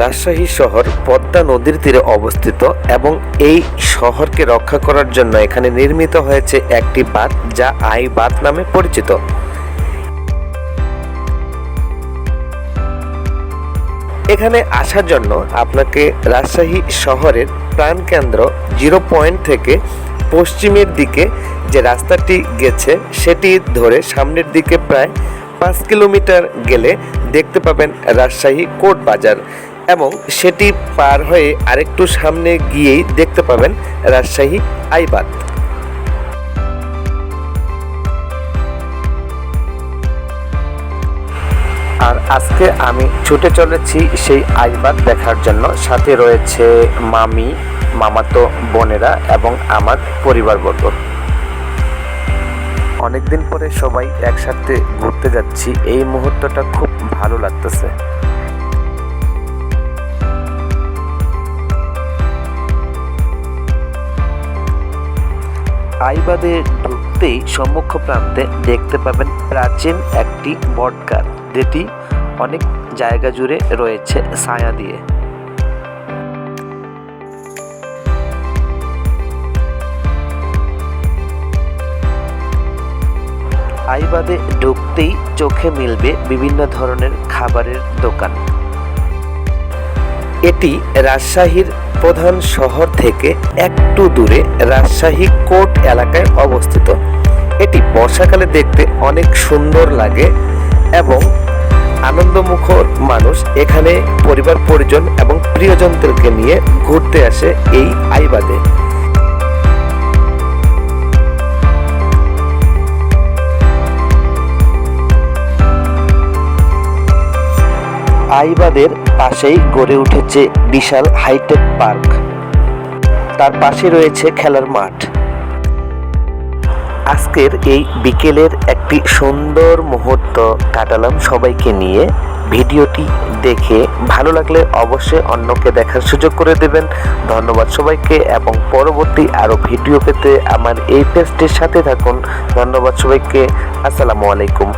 রাজশাহী শহর পদ্মা নদীর তীরে অবস্থিত এবং এই শহরকে রক্ষা করার জন্য এখানে নির্মিত হয়েছে একটি বাঁধ, যা আই বাঁধ নামে পরিচিত। এখানে আসার জন্য আপনাকে রাজশাহী শহরের প্রাণকেন্দ্র জিরো পয়েন্ট থেকে পশ্চিমের দিকে যে রাস্তাটি গেছে, সেটি ধরে সামনের দিকে প্রায় পাঁচ কিলোমিটার গেলে দেখতে পাবেন রাজশাহী কোর্ট বাজার। এবং সেটি পার হয়ে আরেকটু সামনে গিয়েই দেখতে পাবেন রাজশাহী আইবাদ। আর আজকে আমি ছুটে চলেছি সেই আইবাদ দেখার জন্য। সাথে রয়েছে মামি, মামাতো বোনেরা এবং আমার পরিবারবর্গ। অনেকদিন পরে সবাই একসাথে ঘুরতে যাচ্ছি। এই মুহূর্তটা খুব ভালো লাগতেছে। আইবাদে ঢুকতেই সম্মুখ প্রান্তে দেখতে পাবেন প্রাচীন একটি বটগাছ, যেটি অনেক জায়গা জুড়ে রয়েছে ছায়া দিয়ে। আইবাদে ঢুকতেই চোখে মিলবে বিভিন্ন ধরনের খাবারের দোকান। এটি রাজশাহীর প্রধান শহর থেকে একটু দূরে রাজশাহী কোর্ট এলাকায় অবস্থিত। এটি বর্ষাকালে দেখতে অনেক সুন্দর লাগে এবং আনন্দমুখর মানুষ এখানে পরিবার, পরিজন এবং প্রিয়জনদেরকে নিয়ে ঘুরতে আসে এই আইবাদে। আইবাদের পাশেই গড়ে উঠেছে বিশাল হাইটেক পার্ক। তার পাশে রয়েছে খেলার মাঠ। আজকের এই বিকেলের একটি সুন্দর মুহূর্ত কাটালাম সবাইকে নিয়ে। ভিডিওটি দেখে ভালো লাগলে অবশ্যই অন্যকে দেখার সুযোগ করে দেবেন। ধন্যবাদ সবাইকে এবং পরবর্তী আরও ভিডিও পেতে আমার এই পেজটির সাথে থাকুন। ধন্যবাদ সবাইকে। আসসালামু আলাইকুম।